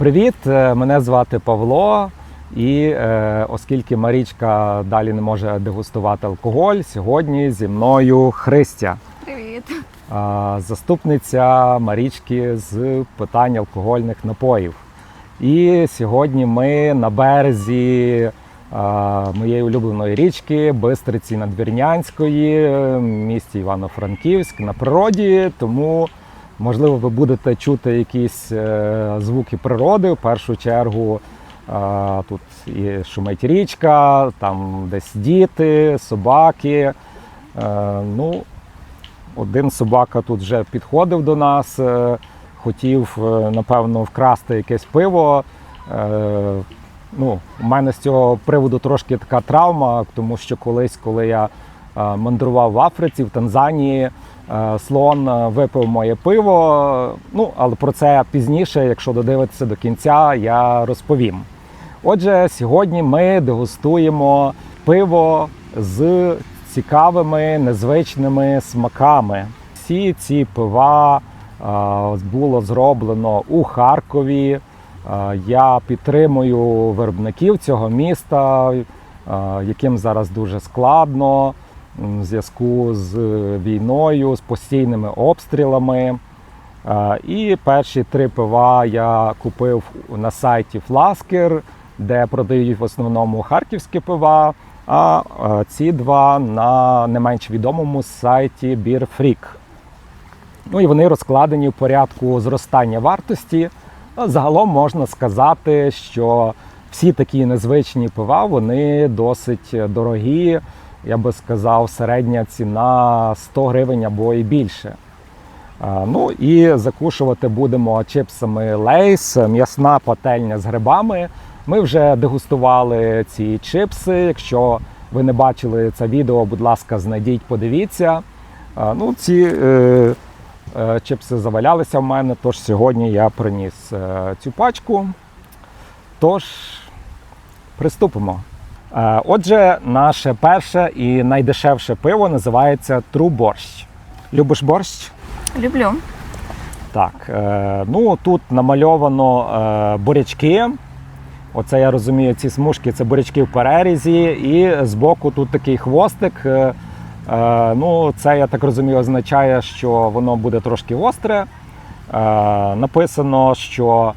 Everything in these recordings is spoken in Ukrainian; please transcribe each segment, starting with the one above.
Привіт, е, мене звати Павло. І е, оскільки Марічка далі не може дегустувати алкоголь, сьогодні зі мною Христя, Привіт. е, заступниця Марічки з питань алкогольних напоїв. І сьогодні ми на березі е, моєї улюбленої річки Бистриці Надвірнянської, місті Івано-Франківськ на природі. Тому можливо ви будете чути якісь е, звуки природи. В першу чергу тут і шумить річка, там десь діти, собаки. Е, ну, один собака тут вже підходив до нас, е, хотів, напевно, вкрасти якесь пиво. Ну, у мене з цього приводу трошки така травма, тому що колись, коли я мандрував в Африці, в Танзанії, слон е, випив моє пиво. Ну, але про це пізніше, якщо додивитися до кінця, я розповім. Отже, сьогодні ми дегустуємо пиво з цікавими незвичними смаками. Всі ці пива е, було зроблено у Харкові. Е, Я підтримую виробників цього міста, е, яким зараз дуже складно в зв'язку з війною, з постійними обстрілами. Е, І перші три пива я купив на сайті Фласкер, де продають в основному харківські пива. А е, ці два на не менш відомому сайті Beer Freak. Ну і вони розкладені в порядку зростання вартості. Загалом можна сказати, що всі такі незвичні пива вони досить дорогі. Я би сказав, середня ціна 100 гривень або і більше. Ну і закушувати будемо чипсами Лейс, м'ясна пательня з грибами. Ми вже дегустували ці чипси. Якщо ви не бачили це відео, будь ласка, знайдіть, подивіться. Ну, ці е, е, чипси завалялися в мене, тож сьогодні я приніс е, цю пачку. Тож, приступимо. Е, Отже, наше перше і найдешевше пиво називається True борщ. Любиш борщ? Люблю. Так, е, ну тут намальовано е, бурячки. Оце я розумію, ці смужки це бурячки в перерізі, і збоку тут такий хвостик. Ну, це я так розумію, означає, що воно буде трошки гостре. Е, написано, що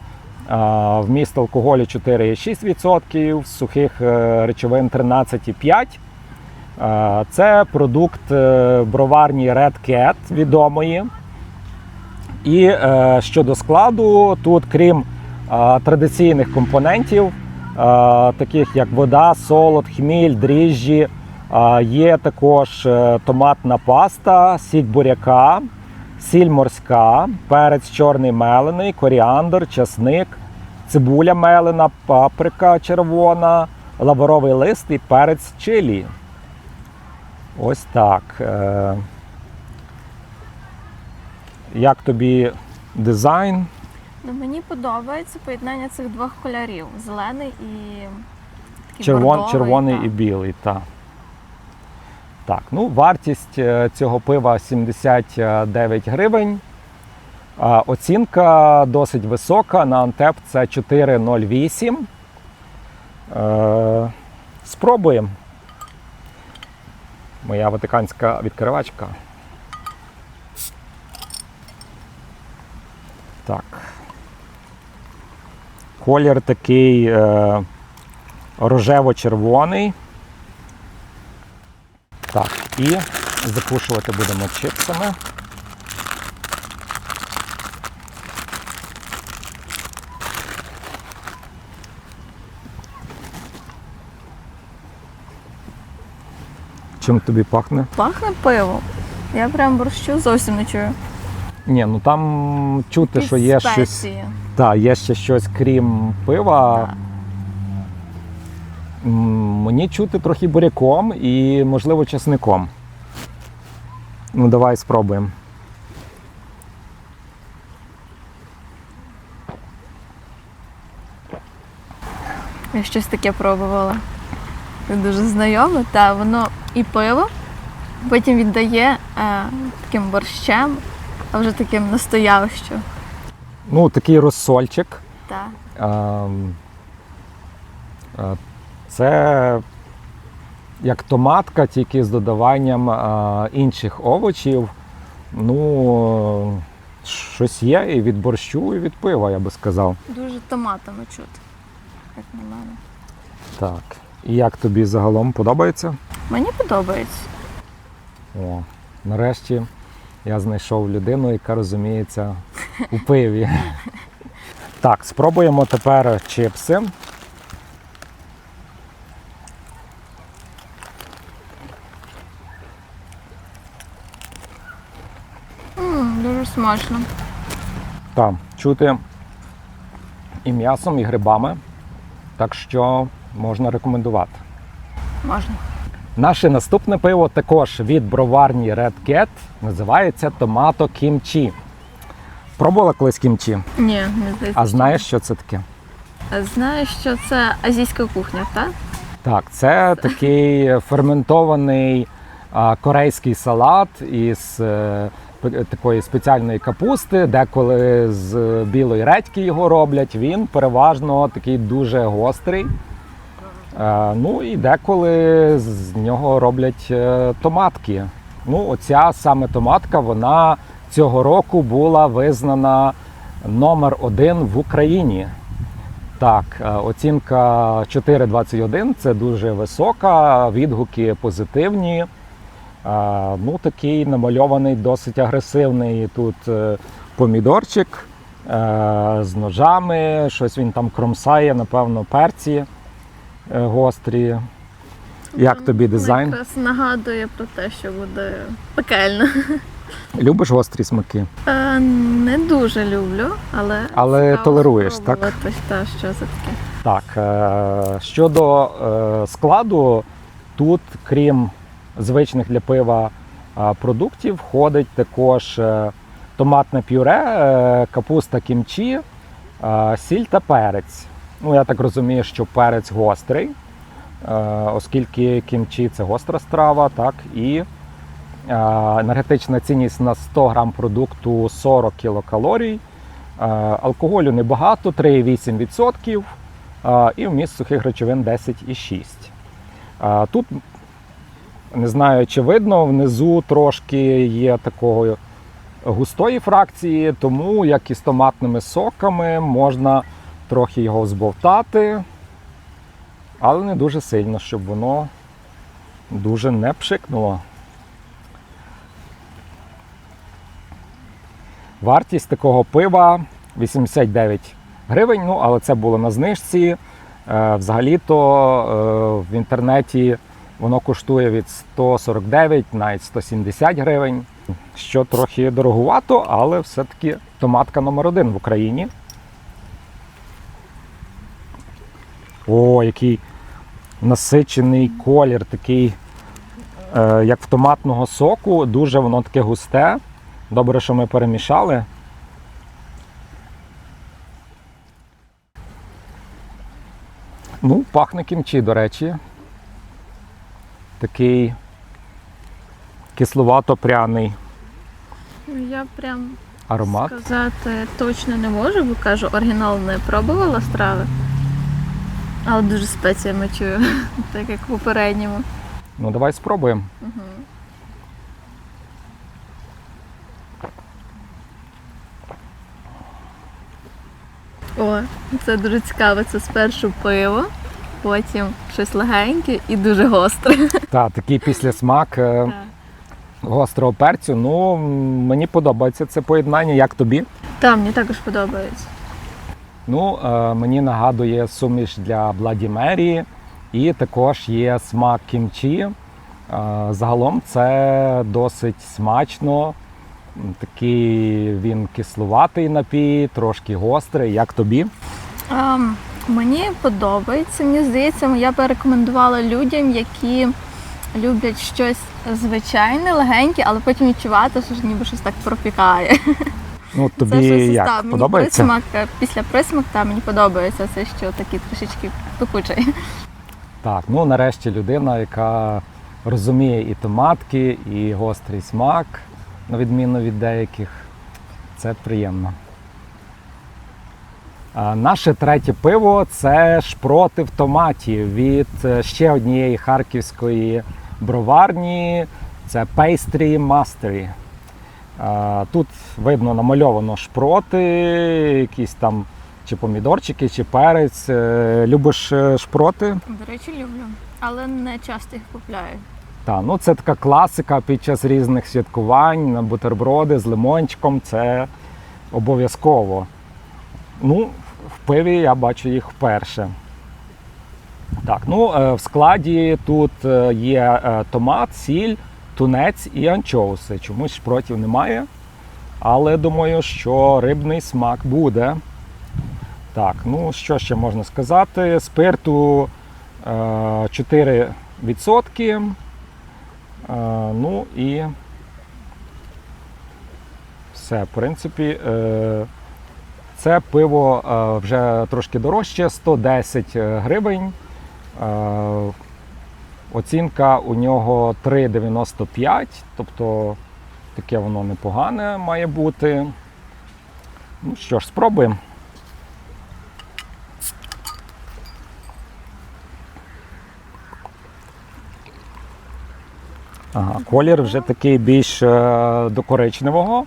вміст алкоголю 4,6%, сухих е, речовин 13,5%. Е, Це продукт е, броварні Red Cat відомої. І е, щодо складу, тут, крім традиційних компонентів, таких як вода, солод, хміль, дріжджі, є також томатна паста, сік буряка, сіль морська, перець чорний мелений, коріандр, часник, цибуля мелена, паприка червона, лавровий лист і перець чилі. Ось так. Е, як тобі дизайн? Ну, мені подобається поєднання цих двох кольорів: зелений і такий Червон, бордовий, червоний так. і білий. Та. Так, ну вартість е, цього пива 79 гривень. Оцінка досить висока. На Антеп це 4,08. Е, спробуємо. Моя ватиканська відкривачка. Так. Колір такий е, рожево-червоний. Так, і закушувати будемо чипсами. Чим тобі пахне? Пахне пивом. Я прям борщу зовсім не чую. Ні, ну там чути, що є Якісь щось. Так, є ще щось крім пива. Так. Мені чути трохи буряком і, можливо, чесником. Ну, давай спробуємо. Я щось таке пробувала. Це дуже знайоме, та воно і пиво, потім віддає е, таким борщем, а вже таким настоящим. Ну, такий розсольчик. Так. Ем, е, Це як томатка, тільки з додаванням інших овочів. Ну, щось є і від борщу, і від пива, я би сказав. Дуже томатами чути, як на мене. Так. І як тобі загалом подобається? Мені подобається. О, нарешті я знайшов людину, яка розуміється у пиві. Так, спробуємо тепер чипси. м дуже смачно. Так, чути і м'ясом, і грибами. Так що можна рекомендувати. Можна. Наше наступне пиво також від броварні Red Cat. Називається Томато Кімчі. Пробувала колись кімчі? Ні, не здається. А знаєш, що це таке? Знаєш, що це азійська кухня, так? Так, це такий ферментований а, корейський салат із е, такої спеціальної капусти, деколи з білої редьки його роблять. Він переважно такий дуже гострий. Е, ну і деколи з нього роблять е, томатки. Ну, оця саме томатка, вона цього року була визнана номер один в Україні. Так, е, оцінка 4,21 це дуже висока, відгуки позитивні. Ну, такий намальований, досить агресивний тут е, помідорчик е, з ножами, щось він там кромсає, напевно, перці е, гострі. Як тобі дизайн? Якраз нагадує про те, що буде пекельно. Любиш гострі смаки? Е, не дуже люблю, але. Але толеруєш, так? Та, що це таке. Так, е, щодо е, складу, тут, крім звичних для пива продуктів, входить також е, томатне пюре, е, капуста кімчі, е, сіль та перець. Ну, я так розумію, що перець гострий, оскільки кімчі це гостра страва, так, і енергетична цінність на 100 грам продукту 40 кілокалорій. Алкоголю небагато, 3,8%. А, і вміст сухих речовин 10,6. А, Тут не знаю, чи видно, внизу трошки є такого густої фракції, тому як і з томатними соками можна трохи його збовтати, але не дуже сильно, щоб воно дуже не пшикнуло. Вартість такого пива 89 гривень, ну але це було на знижці. Е, Взагалі-то е, в інтернеті воно коштує від 149 навіть 170 гривень, що трохи дороговато, але все-таки томатка номер один в Україні. О, який насичений колір, такий, е, як в томатного соку, дуже воно таке густе. Добре, що ми перемішали. Ну, пахне кімчі, до речі. Такий кисловато-пряний Ну, Я прям аромат. сказати точно не можу, бо кажу, оригінал не пробувала страви. Але дуже спеціями чую, так як в попередньому. Ну, давай спробуємо. О, це дуже цікаво. Це спершу пиво, потім щось легеньке і дуже гостре. Так, такий післясмак е, гострого перцю. Ну, мені подобається це поєднання. Як тобі? Та, мені також подобається. Ну, е, мені нагадує суміш для Бладі Мері, і також є смак кімчі. Е, загалом це досить смачно. Такий він кислуватий напій, трошки гострий. Як тобі? Ем, мені подобається. Мені здається, я би рекомендувала людям, які люблять щось звичайне, легеньке, але потім відчувати, що ніби щось так пропікає. Ну, це щось як так, мені подобається? присмак, е, після присмак, та мені подобається це, що такий трішечки пекучий. Так, ну нарешті людина, яка розуміє і томатки, і гострий смак, на відміну від деяких. Це приємно. Наше третє пиво це шпроти в томаті від е, ще однієї харківської броварні. Це Pastry Mastery. Тут видно намальовано шпроти, якісь там чи помідорчики, чи перець. Е, Любиш е, шпроти? До речі, люблю, але не часто їх купляю. Та, ну це така класика під час різних святкувань на бутерброди з лимончиком. Це обов'язково. Ну, в пиві я бачу їх вперше. Так, ну е, в складі тут е, є е, томат, сіль, тунець і анчоуси. Чомусь шпротів немає. Але думаю, що рибний смак буде. Так, ну що ще можна сказати? Спирту е, 4%. Е, Ну і все, в принципі, це пиво е, вже трошки дорожче, 110 гривень. Е, Оцінка у нього 3,95, тобто таке воно непогане має бути. Ну що ж, спробуємо. Ага, колір вже такий більш е, до коричневого.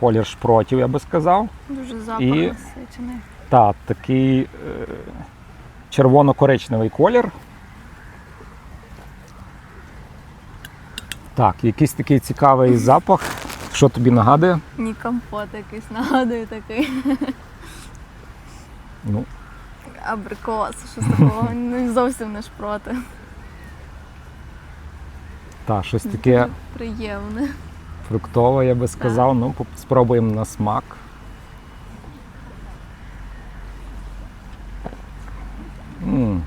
Колір шпротів, я би сказав. Дуже запах І- насичений. Так, такий е, червоно-коричневий колір. Так, якийсь такий цікавий запах. Що тобі нагадує? Ні, компот якийсь нагадує такий. Ну, Абрикос, щось такого. Не зовсім не шпроти. так, щось таке Приємне. Фруктове, я би сказав. Ну, спробуємо на смак. М,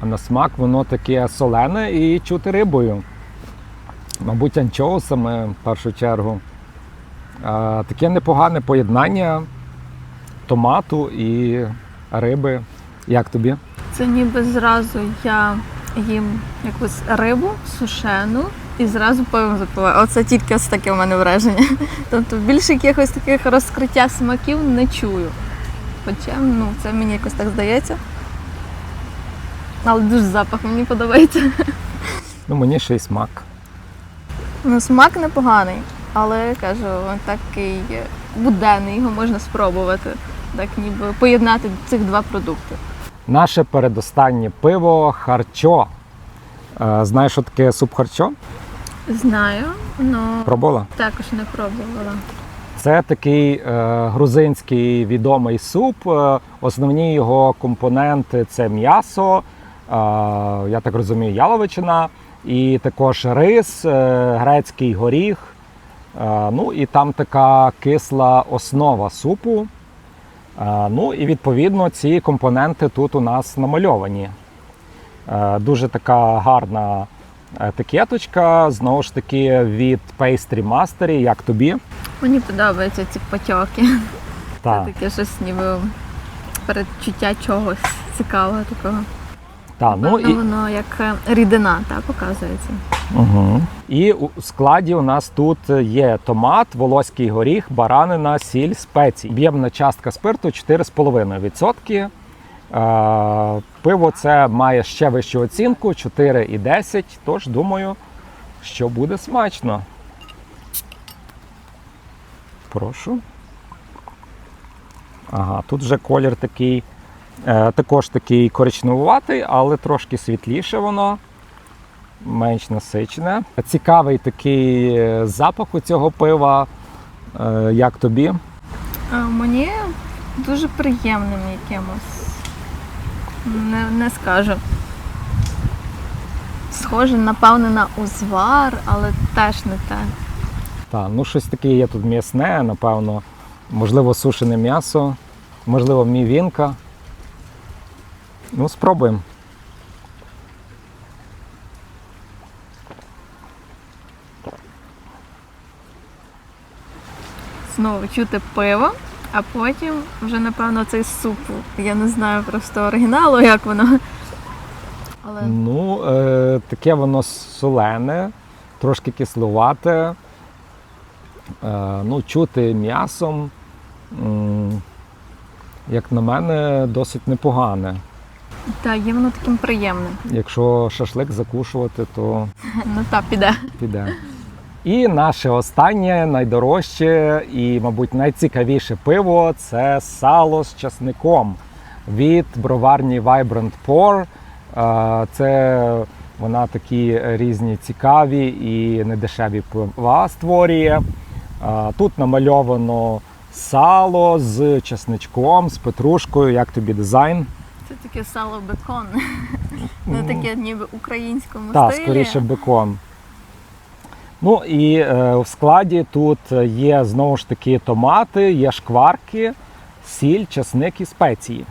А на смак воно таке солене і чути рибою. Мабуть, анчоусами в першу чергу. А, таке непогане поєднання томату і риби. Як тобі? Це ніби зразу я їм якусь рибу сушену і зразу пивом запиваю. Оце тільки ось таке в мене враження. Тобто більше якихось таких розкриття смаків не чую. Хоча ну, це мені якось так здається. Але дуже запах мені подобається. Ну, мені ще й смак. Ну, смак непоганий, але кажу, такий буденний, його можна спробувати. Так ніби поєднати цих два продукти. Наше передостаннє пиво харчо. Знаєш, що таке суп харчо? Знаю, але Пробувала? також не пробувала. Це такий е, грузинський відомий суп. Е, основні його компоненти це м'ясо, е, я так розумію, яловичина, і також рис, е, грецький горіх. Е, ну і там така кисла основа супу. Е, ну і відповідно ці компоненти тут у нас намальовані. Е, дуже така гарна етикеточка, знову ж таки від Pastry Mastery, як тобі. Мені подобаються ці потьоки. Так. Це таке щось ніби передчуття чогось цікавого такого. Та, ну і, воно як е, рідина, так, показується. угу. і у складі у нас тут є томат, волоський горіх, баранина, сіль, спеції. Об'ємна частка спирту 4,5%. Пиво це має ще вищу оцінку 4,10, тож думаю, що буде смачно. Прошу. Ага, тут вже колір такий, е, також такий коричневуватий, але трошки світліше воно, менш насичене. Цікавий такий е, запах у цього пива. Е, як тобі? Мені дуже приємним якимось. Не, не скажу. Схоже, напевне, на узвар, але теж не те. Та, ну щось таке є тут м'ясне, напевно, можливо, сушене м'ясо, можливо, мівінка. Ну, спробуємо. Знову чути пиво, а потім вже, напевно, цей суп. Я не знаю просто оригіналу, як воно. Але Ну, е, таке воно солене, трошки кисловате. Е, ну, чути м'ясом. Як на мене, досить непогане. Та є воно таким приємним. Якщо шашлик закушувати, то Ну та піде. піде. І наше останнє, найдорожче і, мабуть, найцікавіше пиво це сало з часником від броварні Vibrant Pour. Е, Це вона такі різні цікаві і недешеві пива створює. Е, Тут намальовано сало з часничком, з петрушкою. Як тобі дизайн? Це таке сало бекон. Не таке ніби українському Так, скоріше бекон. Ну і е, в складі тут є знову ж таки томати, є шкварки, сіль, часник і спеції.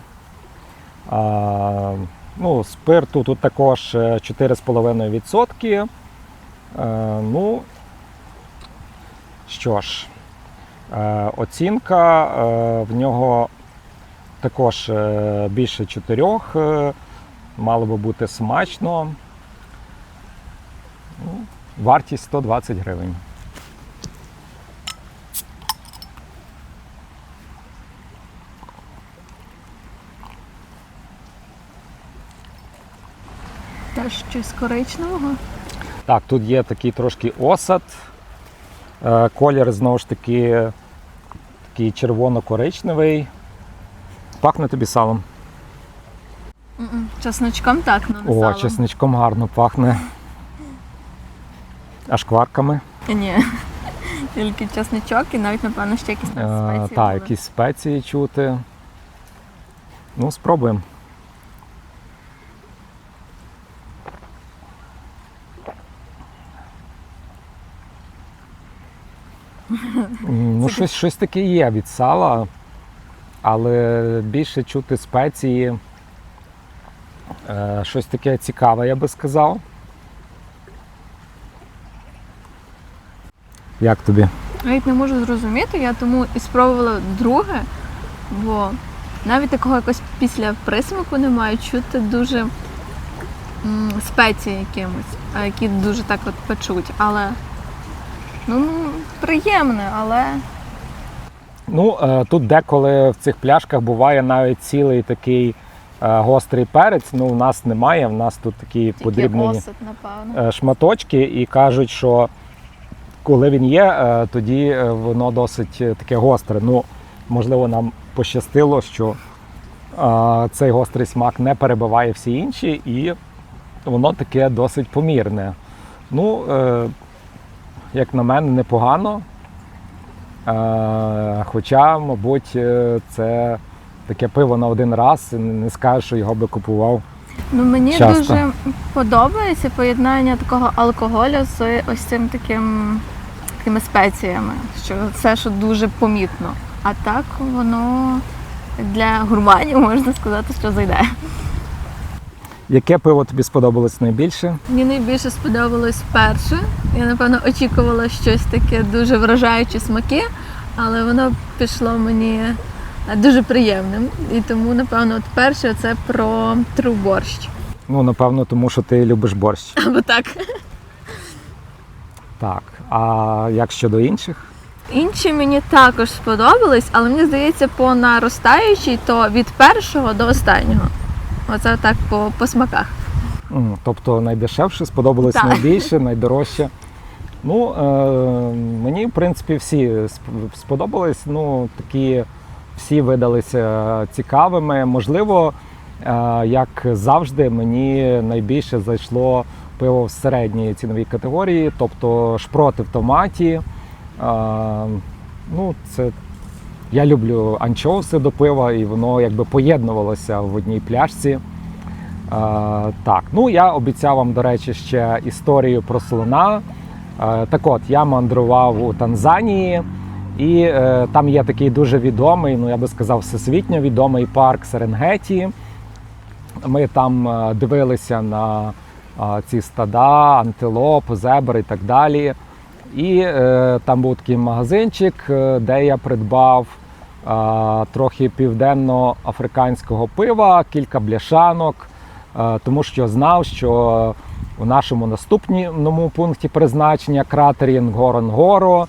А, ну, спирту тут також е, 4,5%. Е, ну, що ж, е, оцінка е, в нього також е, більше 4. Е, мало би бути смачно. Ну, Вартість 120 гривень. Теж щось коричневого. Так, тут є такий трошки осад. Е, Колір знову ж таки такий червоно-коричневий. Пахне тобі салом. Чесночком так, ну не О, салом. чесничком гарно пахне. А шкварками? Ні. Тільки чесничок і навіть, напевно, ще якісь там Е, спеції. Так, були. якісь спеції чути. Ну, спробуємо. Ну, щось, щось таке є від сала, але більше чути спеції. Е, Щось таке цікаве, я би сказав. Як тобі? Навіть не можу зрозуміти, я тому і спробувала друге, бо навіть такого якось після присмаку немає чути дуже м, спеції якимось, які дуже так от печуть. Але ну, приємне, але Ну, е, тут деколи в цих пляшках буває навіть цілий такий е, гострий перець. Ну, у нас немає, в нас тут такі тільки подрібнені осад, е, шматочки, і кажуть, що коли він є, е, тоді е, воно досить е, таке гостре. Ну, можливо, нам пощастило, що цей гострий смак не перебиває всі інші, і воно таке досить помірне. Ну, як на мене, непогано. Хоча, мабуть, це таке пиво на один раз, не скажеш, що його би купував. Ну мені Часто. дуже подобається поєднання такого алкоголю з ось цим таким такими спеціями, що це що дуже помітно. А так воно для гурманів можна сказати, що зайде. Яке пиво тобі сподобалось найбільше? Мені найбільше сподобалось перше. Я напевно очікувала щось таке дуже вражаючі смаки, але воно пішло мені дуже приємним. І тому, напевно, от перше це про труборщ. Ну, напевно, тому що ти любиш борщ. Або так. Так. А як щодо інших? Інші мені також сподобались, але мені здається, по наростаючій, то від першого до останнього. Оце так по, по смаках. Тобто найдешевше сподобалось Так. найбільше, найдорожче. Ну, е, мені, в принципі, всі сподобались. Ну, такі всі видалися цікавими. Можливо, е, як завжди, мені найбільше зайшло пиво в середній ціновій категорії, тобто шпроти в томаті. Е, ну, це я люблю анчоуси до пива, і воно якби поєднувалося в одній пляшці. Е, так, ну я обіцяв вам, до речі, ще історію про слона. Е, так от, я мандрував у Танзанії, і е, там є такий дуже відомий, ну я би сказав, всесвітньо відомий парк Серенгеті. Ми там е, дивилися на е, ці стада, антилоп, зебр і так далі. І е, там був такий магазинчик, е, де я придбав е, трохи південно-африканського пива, кілька бляшанок, е, тому що знав, що у нашому наступному пункті призначення кратері Нгоро-Нгоро е,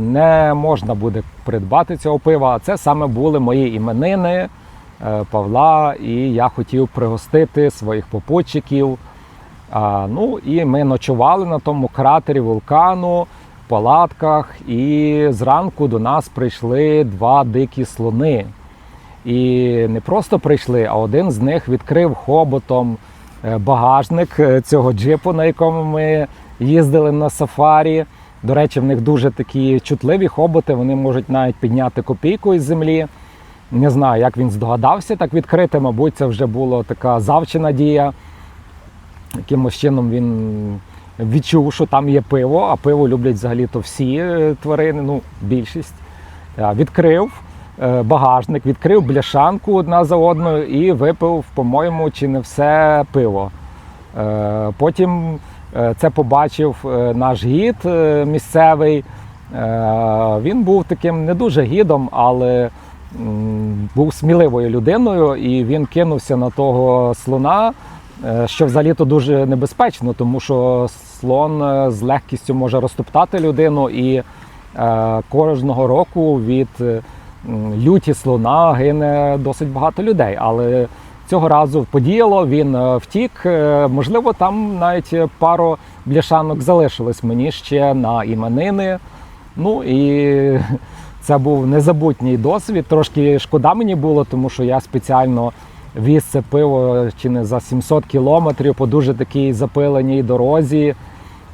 не можна буде придбати цього пива. Це саме були мої іменини е, Павла, і я хотів пригостити своїх попутчиків. Ну і ми ночували на тому кратері вулкану палатках, і зранку до нас прийшли два дикі слони. І не просто прийшли, а один з них відкрив хоботом е, багажник е, цього джипу, на якому ми їздили на сафарі. До речі, в них дуже такі чутливі хоботи, вони можуть навіть підняти копійку із землі. Не знаю, як він здогадався так відкрити. Мабуть, це вже була така завчена дія. Якимось чином він відчув, що там є пиво, а пиво люблять взагалі-то всі е, тварини, ну, більшість. Е, Відкрив е, багажник, відкрив бляшанку одна за одною і випив, по-моєму, чи не все пиво. Потім це побачив е, наш гід е, місцевий. Е, Він був таким не дуже гідом, але був сміливою людиною, і він кинувся на того слона, е, що взагалі-то дуже небезпечно, тому що слон е, з легкістю може розтоптати людину, і е, кожного року від е, люті слона гине досить багато людей. Але цього разу подіяло, він е, втік. Е, Можливо, там навіть пару бляшанок залишилось мені ще на іменини. Ну і це був незабутній досвід. Трошки шкода мені було, тому що я спеціально віз це пиво чи не за 700 кілометрів по дуже такій запиленій дорозі.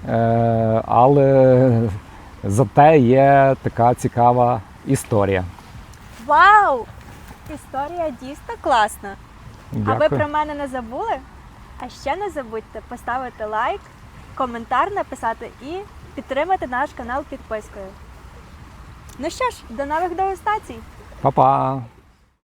Е, Але зате є така цікава історія. Вау! Історія дійсно класна. А ви про мене не забули? А ще не забудьте поставити лайк, коментар написати і підтримати наш канал підпискою. Ну що ж, до нових дегустацій! Па-па!